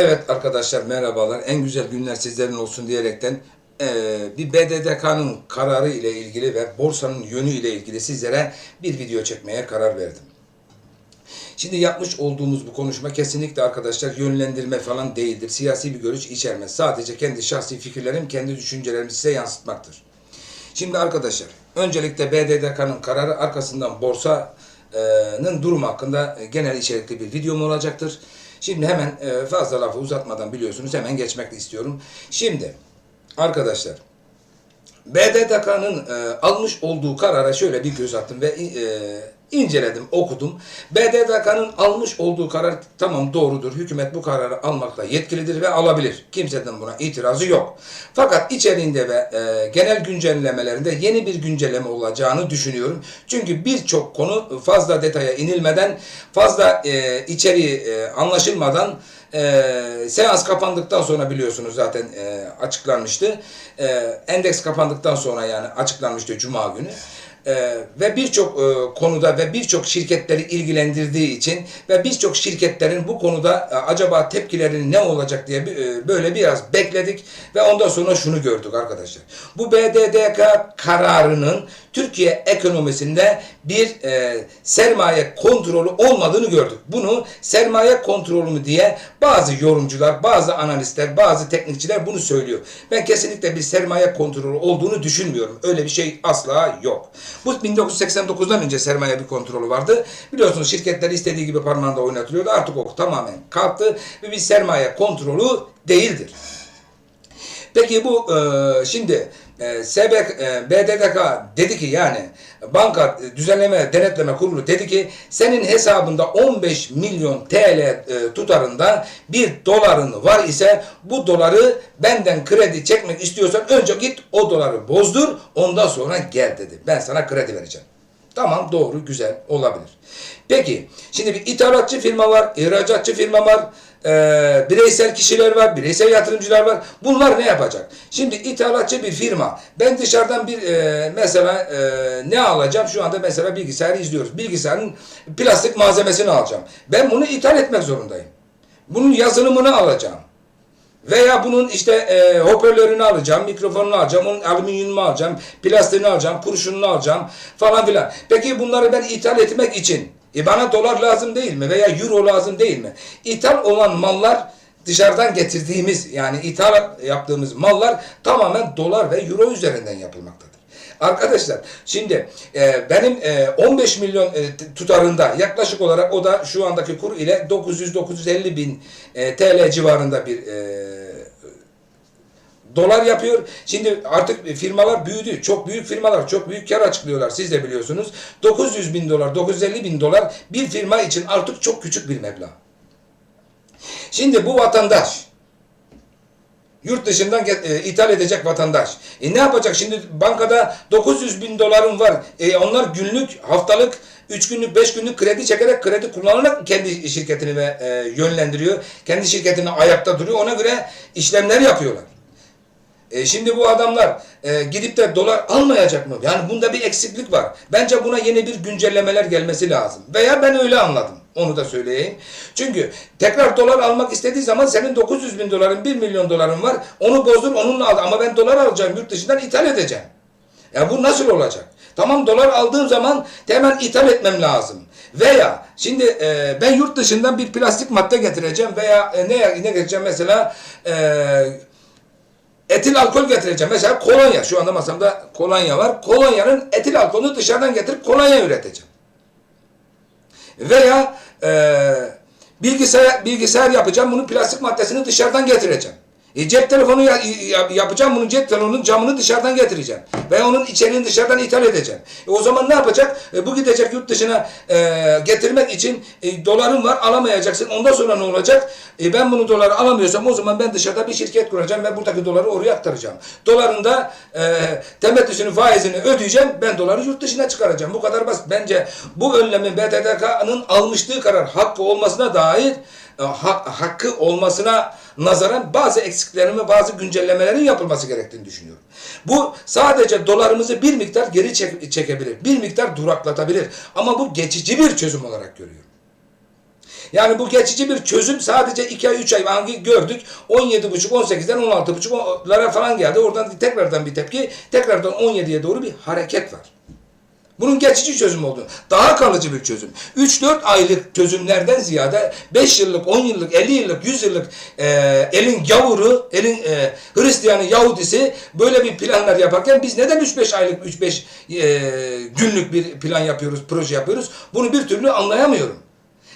Evet arkadaşlar merhabalar. En güzel günler sizlerin olsun diyerekten eee, bir BDDK'nın kararı ile ilgili ve borsanın yönü ile ilgili sizlere bir video çekmeye karar verdim. Şimdi yapmış olduğumuz bu konuşma kesinlikle arkadaşlar yönlendirme falan değildir. Siyasi bir görüş içermez. Sadece kendi şahsi fikirlerim, kendi düşüncelerimi size yansıtmaktır. Şimdi arkadaşlar öncelikle BDDK'nın kararı arkasından borsanın durumu hakkında e, genel içerikli bir videom olacaktır. Şimdi hemen e, fazla lafı uzatmadan biliyorsunuz hemen geçmek istiyorum. Şimdi arkadaşlar BDDK'nın e, almış olduğu karara şöyle bir göz attım ve e, inceledim, okudum. BDDK'nın almış olduğu karar tamam doğrudur. Hükümet bu kararı almakla yetkilidir ve alabilir. Kimseden buna itirazı yok. Fakat içeriğinde ve e, genel güncellemelerinde yeni bir güncelleme olacağını düşünüyorum. Çünkü birçok konu fazla detaya inilmeden, fazla e, içeriği e, anlaşılmadan e, seans kapandıktan sonra biliyorsunuz zaten e, açıklanmıştı. E, endeks kapandıktan sonra yani açıklanmıştı Cuma günü. E, ve birçok e, konuda ve birçok şirketleri ilgilendirdiği için ve birçok şirketlerin bu konuda e, acaba tepkileri ne olacak diye e, böyle biraz bekledik ve ondan sonra şunu gördük arkadaşlar. Bu BDDK kararının Türkiye ekonomisinde bir e, sermaye kontrolü olmadığını gördük. Bunu sermaye kontrolü mü diye bazı yorumcular, bazı analistler, bazı teknikçiler bunu söylüyor. Ben kesinlikle bir sermaye kontrolü olduğunu düşünmüyorum. Öyle bir şey asla yok. Bu 1989'dan önce sermaye bir kontrolü vardı. Biliyorsunuz şirketler istediği gibi parmağında oynatılıyordu. Artık o tamamen kalktı ve bir sermaye kontrolü değildir. Peki bu e, şimdi e, SBK, e, BDDK dedi ki yani banka e, düzenleme denetleme kurulu dedi ki senin hesabında 15 milyon TL e, tutarında bir doların var ise bu doları benden kredi çekmek istiyorsan önce git o doları bozdur ondan sonra gel dedi. Ben sana kredi vereceğim. Tamam doğru güzel olabilir. Peki şimdi bir ithalatçı firma var, ihracatçı firma var, e, bireysel kişiler var, bireysel yatırımcılar var. Bunlar ne yapacak? Şimdi ithalatçı bir firma. Ben dışarıdan bir e, mesela e, ne alacağım? Şu anda mesela bilgisayarı izliyoruz. Bilgisayarın plastik malzemesini alacağım. Ben bunu ithal etmek zorundayım. Bunun yazılımını alacağım. Veya bunun işte e, hoparlörünü alacağım, mikrofonunu alacağım, onun alüminyumunu alacağım, plastiğini alacağım, kurşununu alacağım falan filan. Peki bunları ben ithal etmek için e bana dolar lazım değil mi? Veya euro lazım değil mi? İthal olan mallar dışarıdan getirdiğimiz yani ithal yaptığımız mallar tamamen dolar ve euro üzerinden yapılmaktadır. Arkadaşlar şimdi e, benim e, 15 milyon e, tutarında yaklaşık olarak o da şu andaki kur ile 900-950 bin e, TL civarında bir e, dolar yapıyor. Şimdi artık firmalar büyüdü. Çok büyük firmalar çok büyük kar açıklıyorlar. Siz de biliyorsunuz. 900 bin dolar, 950 bin dolar bir firma için artık çok küçük bir meblağ. Şimdi bu vatandaş yurt dışından e, ithal edecek vatandaş. E ne yapacak? Şimdi bankada 900 bin doların var. E onlar günlük, haftalık, 3 günlük, 5 günlük kredi çekerek kredi kullanarak kendi şirketini ve e, yönlendiriyor. Kendi şirketini ayakta duruyor. Ona göre işlemler yapıyorlar. E şimdi bu adamlar e, gidip de dolar almayacak mı? Yani bunda bir eksiklik var. Bence buna yeni bir güncellemeler gelmesi lazım. Veya ben öyle anladım. Onu da söyleyeyim. Çünkü tekrar dolar almak istediği zaman senin 900 bin doların 1 milyon doların var. Onu bozdur onunla al. Ama ben dolar alacağım yurt dışından ithal edeceğim. Ya bu nasıl olacak? Tamam dolar aldığım zaman hemen ithal etmem lazım. Veya şimdi e, ben yurt dışından bir plastik madde getireceğim veya e, ne ne getireceğim mesela e, etil alkol getireceğim. Mesela kolonya. Şu anda masamda kolonya var. Kolonyanın etil alkolünü dışarıdan getirip kolonya üreteceğim. Veya e, bilgisayar bilgisayar yapacağım. Bunun plastik maddesini dışarıdan getireceğim. E, cep telefonu ya- ya- yapacağım. Bunun cep telefonunun camını dışarıdan getireceğim. Ve onun içeriğini dışarıdan ithal edeceğim. E, o zaman ne yapacak? E, bu gidecek yurt dışına e, getirmek için e, doların var alamayacaksın. Ondan sonra ne olacak? E, ben bunu doları alamıyorsam o zaman ben dışarıda bir şirket kuracağım ve buradaki doları oraya aktaracağım. Doların da e, temettüsünü faizini ödeyeceğim. Ben doları yurt dışına çıkaracağım. Bu kadar basit. Bence bu önlemin BTDK'nın almıştığı karar hakkı olmasına dair ha- hakkı olmasına nazaran bazı eksiklerin ve bazı güncellemelerin yapılması gerektiğini düşünüyorum. Bu sadece dolarımızı bir miktar geri çek- çekebilir, bir miktar duraklatabilir ama bu geçici bir çözüm olarak görüyorum. Yani bu geçici bir çözüm sadece 2 ay 3 ay hangi gördük 17,5 18'den 16,5'lara falan geldi. Oradan tekrardan bir tepki tekrardan 17'ye doğru bir hareket var. Bunun geçici çözüm olduğunu, daha kalıcı bir çözüm. 3-4 aylık çözümlerden ziyade 5 yıllık, 10 yıllık, 50 yıllık, 100 yıllık e, elin gavuru, elin e, Hristiyanı, Yahudisi böyle bir planlar yaparken biz neden 3-5 aylık, 3-5 e, günlük bir plan yapıyoruz, proje yapıyoruz? Bunu bir türlü anlayamıyorum.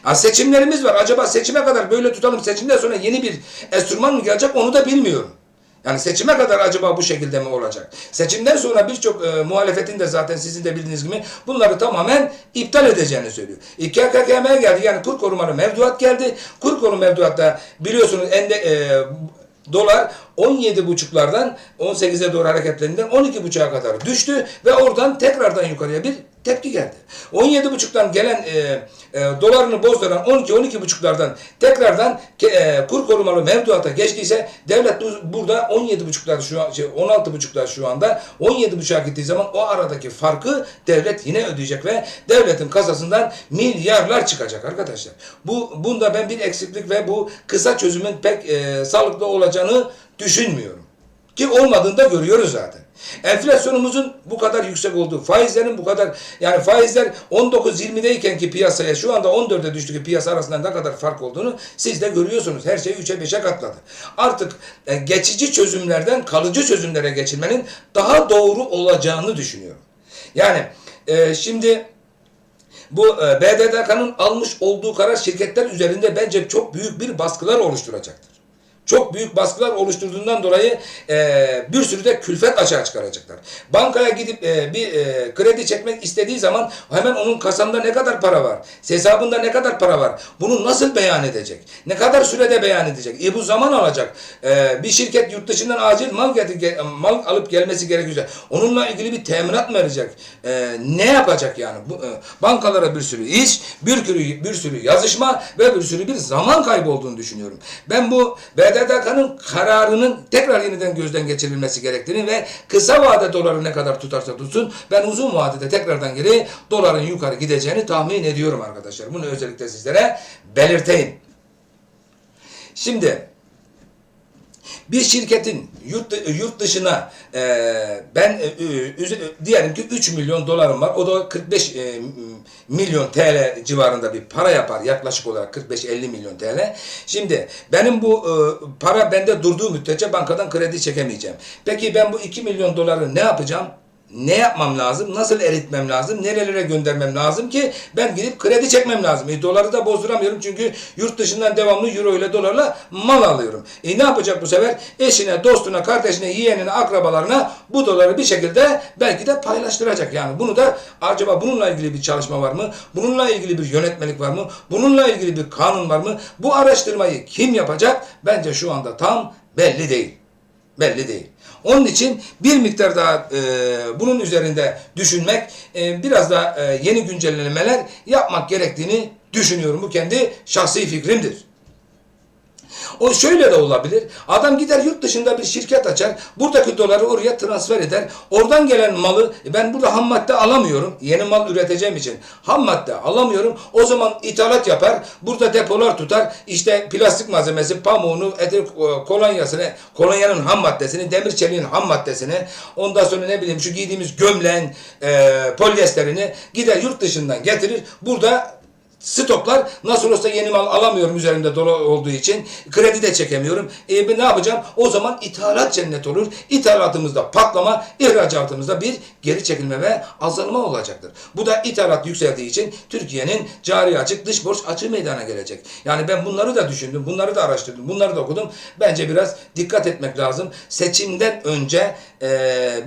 Ha, seçimlerimiz var. Acaba seçime kadar böyle tutalım, seçimden sonra yeni bir enstrüman mı gelecek onu da bilmiyorum. Yani seçime kadar acaba bu şekilde mi olacak? Seçimden sonra birçok e, muhalefetin de zaten sizin de bildiğiniz gibi bunları tamamen iptal edeceğini söylüyor. İKKKM geldi yani kur korumalı mevduat geldi. Kur korumalı mevduatta biliyorsunuz ende, e, dolar 17,5'lardan 18'e doğru hareketlerinden 12,5'a kadar düştü ve oradan tekrardan yukarıya bir tepki geldi. 17,5'tan gelen e, e, dolarını bozduran 12-12,5'lardan tekrardan e, kur korumalı mevduata geçtiyse devlet bu- burada 17,5'lar şu an şey, 16,5'lar şu anda 17,5'a gittiği zaman o aradaki farkı devlet yine ödeyecek ve devletin kasasından milyarlar çıkacak arkadaşlar. Bu bunda ben bir eksiklik ve bu kısa çözümün pek e, sağlıklı olacağını düşünmüyorum. Ki olmadığını da görüyoruz zaten. Enflasyonumuzun bu kadar yüksek olduğu, faizlerin bu kadar yani faizler 19-20'deyken ki piyasaya şu anda 14'e düştü ki piyasa arasında ne kadar fark olduğunu siz de görüyorsunuz. Her şey 3'e 5'e katladı. Artık e, geçici çözümlerden kalıcı çözümlere geçilmenin daha doğru olacağını düşünüyorum. Yani e, şimdi bu e, BDDK'nın almış olduğu karar şirketler üzerinde bence çok büyük bir baskılar oluşturacaktır. Çok büyük baskılar oluşturduğundan dolayı e, bir sürü de külfet açığa çıkaracaklar. Bankaya gidip e, bir e, kredi çekmek istediği zaman hemen onun kasanda ne kadar para var? Hesabında ne kadar para var? Bunu nasıl beyan edecek? Ne kadar sürede beyan edecek? E bu zaman alacak. E, bir şirket yurt dışından acil mal, getir, ge- mal alıp gelmesi gerekiyorsa onunla ilgili bir teminat mı verecek? E, ne yapacak yani? Bu, e, bankalara bir sürü iş, bir sürü, bir sürü yazışma ve bir sürü bir zaman kaybı olduğunu düşünüyorum. Ben bu BDDK'nın kararının tekrar yeniden gözden geçirilmesi gerektiğini ve kısa vade doları ne kadar tutarsa tutsun ben uzun vadede tekrardan geri doların yukarı gideceğini tahmin ediyorum arkadaşlar. Bunu özellikle sizlere belirteyim. Şimdi bir şirketin yurt, yurt dışına e, ben e, üze- diyelim ki 3 milyon dolarım var. O da 45 e, milyon TL civarında bir para yapar. Yaklaşık olarak 45-50 milyon TL. Şimdi benim bu e, para bende durduğu müddetçe bankadan kredi çekemeyeceğim. Peki ben bu 2 milyon doları ne yapacağım? Ne yapmam lazım? Nasıl eritmem lazım? Nerelere göndermem lazım ki ben gidip kredi çekmem lazım. E, doları da bozduramıyorum çünkü yurt dışından devamlı euro ile dolarla mal alıyorum. E ne yapacak bu sefer? Eşine, dostuna, kardeşine, yeğenine, akrabalarına bu doları bir şekilde belki de paylaştıracak. Yani bunu da acaba bununla ilgili bir çalışma var mı? Bununla ilgili bir yönetmelik var mı? Bununla ilgili bir kanun var mı? Bu araştırmayı kim yapacak? Bence şu anda tam belli değil belli değil. Onun için bir miktar daha e, bunun üzerinde düşünmek, e, biraz da e, yeni güncellemeler yapmak gerektiğini düşünüyorum. Bu kendi şahsi fikrimdir. O şöyle de olabilir. Adam gider yurt dışında bir şirket açar. Buradaki doları oraya transfer eder. Oradan gelen malı e, ben burada ham madde alamıyorum. Yeni mal üreteceğim için ham madde alamıyorum. O zaman ithalat yapar. Burada depolar tutar. İşte plastik malzemesi, pamuğunu, eti, e, kolonyasını, kolonyanın ham maddesini, demir çeliğin ham maddesini, ondan sonra ne bileyim şu giydiğimiz gömleğin e, polyesterini gider yurt dışından getirir. Burada Stoklar nasıl olsa yeni mal alamıyorum üzerinde dolu olduğu için. Kredi de çekemiyorum. E ne yapacağım? O zaman ithalat cennet olur. İthalatımızda patlama, ihracatımızda bir geri çekilme ve azalma olacaktır. Bu da ithalat yükseldiği için Türkiye'nin cari açık, dış borç açığı meydana gelecek. Yani ben bunları da düşündüm, bunları da araştırdım, bunları da okudum. Bence biraz dikkat etmek lazım. Seçimden önce e,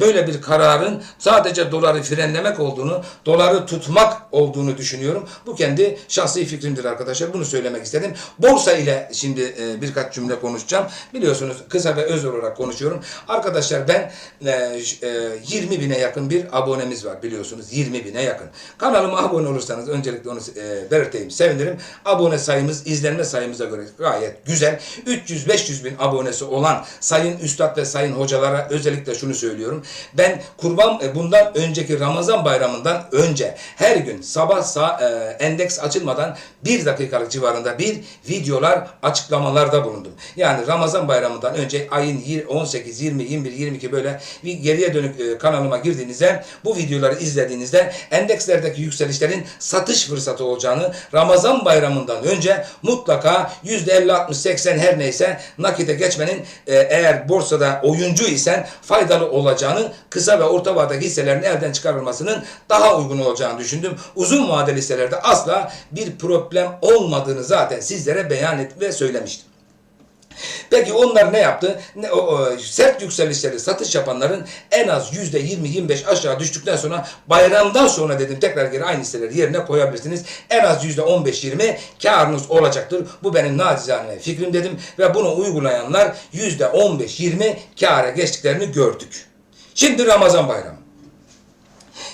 böyle bir kararın sadece doları frenlemek olduğunu, doları tutmak olduğunu düşünüyorum. Bu kendi şahsi fikrimdir arkadaşlar. Bunu söylemek istedim. Borsa ile şimdi e, birkaç cümle konuşacağım. Biliyorsunuz kısa ve öz olarak konuşuyorum. Arkadaşlar ben e, e, 20 bine yakın bir abonemiz var biliyorsunuz. 20 bine yakın. Kanalıma abone olursanız öncelikle onu e, belirteyim. Sevinirim. Abone sayımız izlenme sayımıza göre gayet güzel. 300-500 bin abonesi olan sayın üstad ve sayın hocalara özellikle şunu söylüyorum. Ben kurban e, bundan önceki Ramazan bayramından önce her gün sabah sa- e, endeks açık açılmadan bir dakikalık civarında bir videolar açıklamalarda bulundum. Yani Ramazan bayramından önce ayın yir- 18, 20, 21, 22 böyle bir geriye dönük e, kanalıma girdiğinizde bu videoları izlediğinizde endekslerdeki yükselişlerin satış fırsatı olacağını Ramazan bayramından önce mutlaka %50, 60, 80 her neyse nakite geçmenin e, eğer borsada oyuncu isen faydalı olacağını kısa ve orta vadeli hisselerin elden çıkarılmasının daha uygun olacağını düşündüm. Uzun vadeli hisselerde asla bir problem olmadığını zaten sizlere beyan et ve söylemiştim. Peki onlar ne yaptı? Ne, o, o, sert yükselişleri satış yapanların en az yüzde 20-25 aşağı düştükten sonra bayramdan sonra dedim tekrar geri aynı hisseleri yerine koyabilirsiniz. En az yüzde 15-20 karınız olacaktır. Bu benim nacizane fikrim dedim ve bunu uygulayanlar yüzde 15-20 kâra geçtiklerini gördük. Şimdi Ramazan bayramı.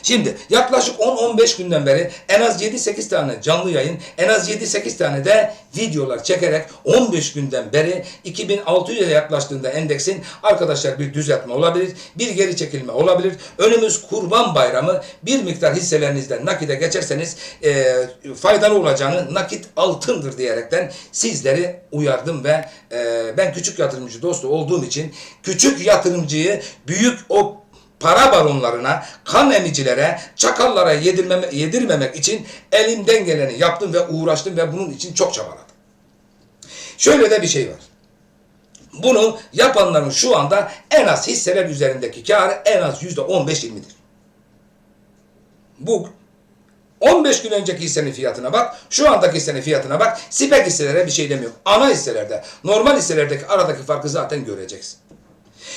Şimdi yaklaşık 10-15 günden beri en az 7-8 tane canlı yayın, en az 7-8 tane de videolar çekerek 15 günden beri 2600'e yaklaştığında endeksin arkadaşlar bir düzeltme olabilir, bir geri çekilme olabilir. Önümüz kurban bayramı bir miktar hisselerinizden nakite geçerseniz e, faydalı olacağını nakit altındır diyerekten sizleri uyardım ve e, ben küçük yatırımcı dostu olduğum için küçük yatırımcıyı büyük o para baronlarına, kan emicilere, çakallara yedirmeme, yedirmemek için elimden geleni yaptım ve uğraştım ve bunun için çok çabaladım. Şöyle de bir şey var. Bunu yapanların şu anda en az hisseler üzerindeki karı en az yüzde 15-20'dir. Bu 15 gün önceki hissenin fiyatına bak, şu andaki hissenin fiyatına bak. Sipek hisselere bir şey demiyorum. Ana hisselerde, normal hisselerdeki aradaki farkı zaten göreceksin.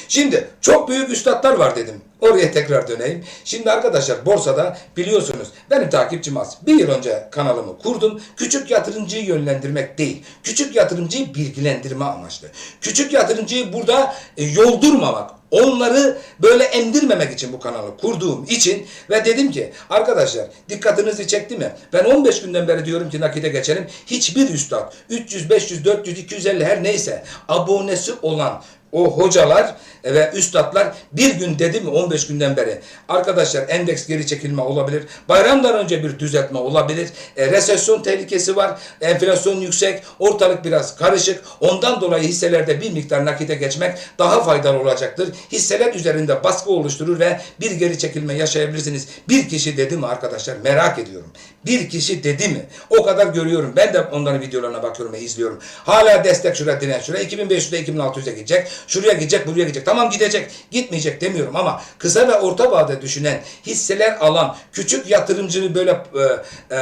Şimdi çok büyük üstadlar var dedim. Oraya tekrar döneyim. Şimdi arkadaşlar borsada biliyorsunuz benim takipçim az. Bir yıl önce kanalımı kurdum. Küçük yatırımcıyı yönlendirmek değil. Küçük yatırımcıyı bilgilendirme amaçlı. Küçük yatırımcıyı burada e, yoldurmamak. Onları böyle emdirmemek için bu kanalı kurduğum için ve dedim ki arkadaşlar dikkatinizi çekti mi? Ben 15 günden beri diyorum ki nakite geçelim. Hiçbir üstad 300, 500, 400, 250 her neyse abonesi olan o hocalar ve üstadlar bir gün dedi mi 15 günden beri arkadaşlar endeks geri çekilme olabilir. Bayramdan önce bir düzeltme olabilir. E, resesyon tehlikesi var. Enflasyon yüksek. Ortalık biraz karışık. Ondan dolayı hisselerde bir miktar nakite geçmek daha faydalı olacaktır. Hisseler üzerinde baskı oluşturur ve bir geri çekilme yaşayabilirsiniz. Bir kişi dedi mi arkadaşlar merak ediyorum. Bir kişi dedi mi? O kadar görüyorum. Ben de onların videolarına bakıyorum ve izliyorum. Hala destek şuraya direnç şuraya 2500'de 2600'e gidecek. Şuraya gidecek buraya gidecek. Tamam gidecek. Gitmeyecek demiyorum ama kısa ve orta vade düşünen hisseler alan küçük yatırımcını böyle e, e,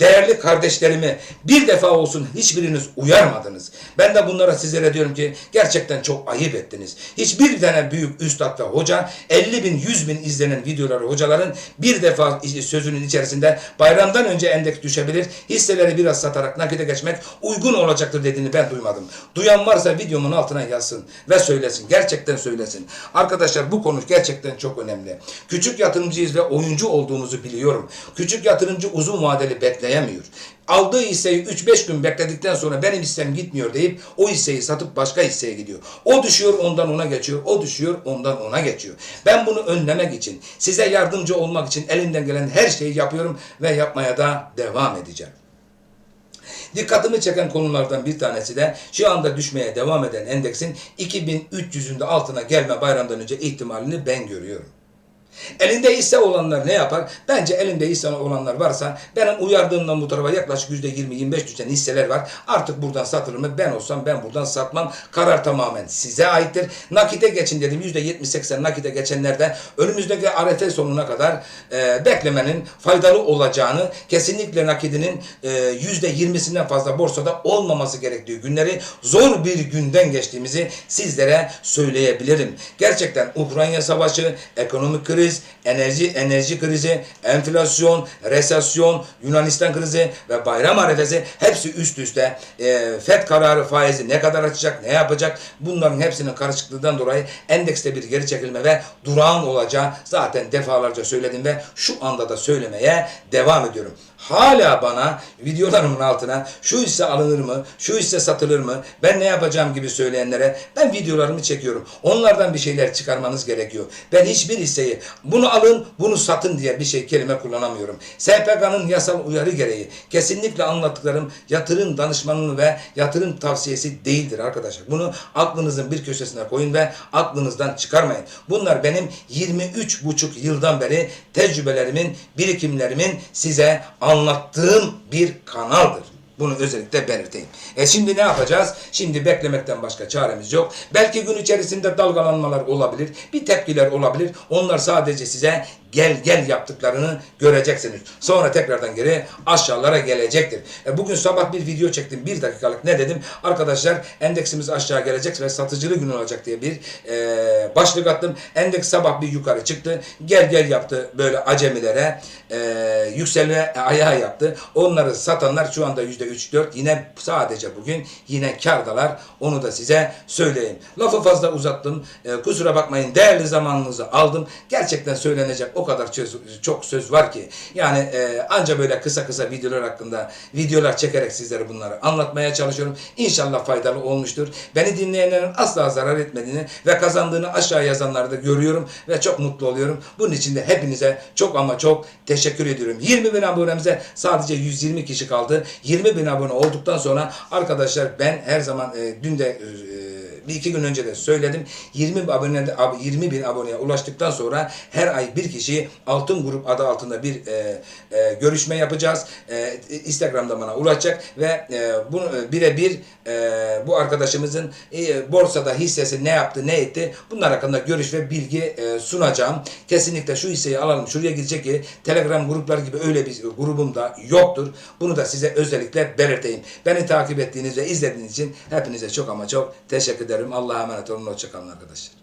değerli kardeşlerimi bir defa olsun hiçbiriniz uyarmadınız. Ben de bunlara sizlere diyorum ki gerçekten çok ayıp ettiniz. Hiçbir tane büyük üstad ve hoca 50 bin 100 bin izlenen videoları hocaların bir defa sözünün içerisinde bayramdan önce endeks düşebilir. Hisseleri biraz satarak nakite geçmek uygun olacaktır dediğini ben duymadım. Duyan varsa videomun altına yazsın ve söylesin. Gerçekten söylesin. Arkadaşlar bu konu gerçekten çok önemli. Küçük yatırımcıyız ve oyuncu olduğumuzu biliyorum. Küçük yatırımcı uzun vadeli bekleyemiyor. Aldığı hisseyi 3-5 gün bekledikten sonra benim hissem gitmiyor deyip o hisseyi satıp başka hisseye gidiyor. O düşüyor ondan ona geçiyor. O düşüyor ondan ona geçiyor. Ben bunu önlemek için, size yardımcı olmak için elimden gelen her şeyi yapıyorum ve yapmaya da devam edeceğim. Dikkatimi çeken konulardan bir tanesi de şu anda düşmeye devam eden endeksin 2300'ün de altına gelme bayramdan önce ihtimalini ben görüyorum. Elinde hisse olanlar ne yapar? Bence elinde hisse olanlar varsa benim uyardığımdan bu tarafa yaklaşık %20-25 düşen hisseler var. Artık buradan satılır mı? Ben olsam ben buradan satmam. Karar tamamen size aittir. Nakite geçin dedim. %70-80 nakite geçenlerde önümüzdeki arefe sonuna kadar e, beklemenin faydalı olacağını kesinlikle nakidinin e, %20'sinden fazla borsada olmaması gerektiği günleri zor bir günden geçtiğimizi sizlere söyleyebilirim. Gerçekten Ukrayna savaşı, ekonomik kriz, enerji enerji krizi, enflasyon, resesyon, Yunanistan krizi ve bayram arefesi hepsi üst üste. E, FED kararı faizi ne kadar açacak, ne yapacak? Bunların hepsinin karışıklığından dolayı endekste bir geri çekilme ve durağan olacağı zaten defalarca söyledim ve şu anda da söylemeye devam ediyorum. Hala bana videolarımın altına şu hisse alınır mı, şu hisse satılır mı, ben ne yapacağım gibi söyleyenlere ben videolarımı çekiyorum. Onlardan bir şeyler çıkarmanız gerekiyor. Ben hiçbir hisseyi bunu alın, bunu satın diye bir şey kelime kullanamıyorum. SPK'nın yasal uyarı gereği kesinlikle anlattıklarım yatırım danışmanlığı ve yatırım tavsiyesi değildir arkadaşlar. Bunu aklınızın bir köşesine koyun ve aklınızdan çıkarmayın. Bunlar benim 23 buçuk yıldan beri tecrübelerimin, birikimlerimin size anlattığım bir kanaldır. Bunu özellikle belirteyim. E şimdi ne yapacağız? Şimdi beklemekten başka çaremiz yok. Belki gün içerisinde dalgalanmalar olabilir. Bir tepkiler olabilir. Onlar sadece size gel gel yaptıklarını göreceksiniz. Sonra tekrardan geri aşağılara gelecektir. E bugün sabah bir video çektim. Bir dakikalık ne dedim? Arkadaşlar endeksimiz aşağı gelecek ve satıcılı gün olacak diye bir e, başlık attım. Endeks sabah bir yukarı çıktı. Gel gel yaptı böyle acemilere. E, yükselme ayağı yaptı. Onları satanlar şu anda %3-4 yine sadece bugün yine kardalar. Onu da size söyleyeyim. Lafı fazla uzattım. E, kusura bakmayın değerli zamanınızı aldım. Gerçekten söylenecek o kadar söz, çok söz var ki. Yani e, anca böyle kısa kısa videolar hakkında videolar çekerek sizlere bunları anlatmaya çalışıyorum. İnşallah faydalı olmuştur. Beni dinleyenlerin asla zarar etmediğini ve kazandığını aşağı yazanları da görüyorum ve çok mutlu oluyorum. Bunun için de hepinize çok ama çok teşekkür ediyorum. 20 bin abonemize sadece 120 kişi kaldı. 20 bin abone olduktan sonra arkadaşlar ben her zaman e, dün de e, bir iki gün önce de söyledim. 20 bin abone 20 bin aboneye ulaştıktan sonra her ay bir kişi Altın Grup adı altında bir e, e, görüşme yapacağız. E, Instagram'da bana ulaşacak ve e, bunu e, birebir e, bu arkadaşımızın e, borsada hissesi ne yaptı, ne etti bunlar hakkında görüş ve bilgi e, sunacağım. Kesinlikle şu hisseyi alalım, şuraya gidecek ki Telegram gruplar gibi öyle bir grubum da yoktur. Bunu da size özellikle belirteyim. Beni takip ettiğiniz ve izlediğiniz için hepinize çok ama çok teşekkür ederim. Allah'a emanet olun. Hoşçakalın arkadaşlar.